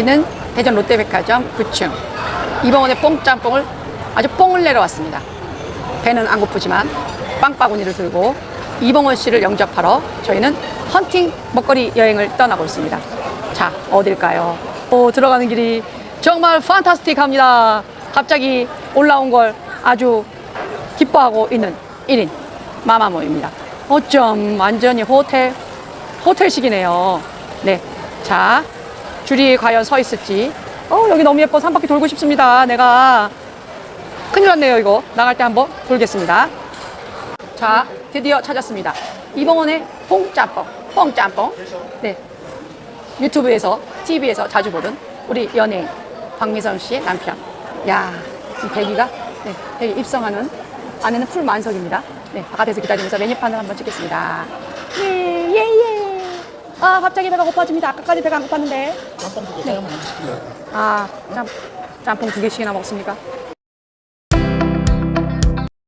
여기는 대전 롯데백화점 9층 이봉원의 뽕짬뽕을 아주 뽕을 내러 왔습니다. 배는 안 고프지만 빵바구니를 들고 이봉원 씨를 영접하러 저희는 헌팅 먹거리 여행을 떠나고 있습니다. 자, 어딜까요? 오, 들어가는 길이 정말 판타스틱합니다. 갑자기 올라온 걸 아주 기뻐하고 있는 1인 마마모입니다. 어쩜 완전히 호텔 호텔식이네요. 네. 자, 줄이 과연 서 있을지. 어, 여기 너무 예뻐서 한 바퀴 돌고 싶습니다. 내가. 큰일 났네요, 이거. 나갈 때 한번 돌겠습니다. 자, 드디어 찾았습니다. 이봉원의 뽕짬뽕. 뽕짬뽕. 네. 유튜브에서, TV에서 자주 보던 우리 연예인 박미선 씨의 남편. 야, 이 배기가 네, 여기 입성하는 안에는 풀 만석입니다. 네, 바깥에서 기다리면서 메뉴판을 한번 찍겠습니다. 예. 아, 갑자기 배가 고파집니다. 아까까지 배가 안 고팠는데. 짬뽕 두개 시키면 아, 짬, 짬뽕 두 개씩이나 먹습니까?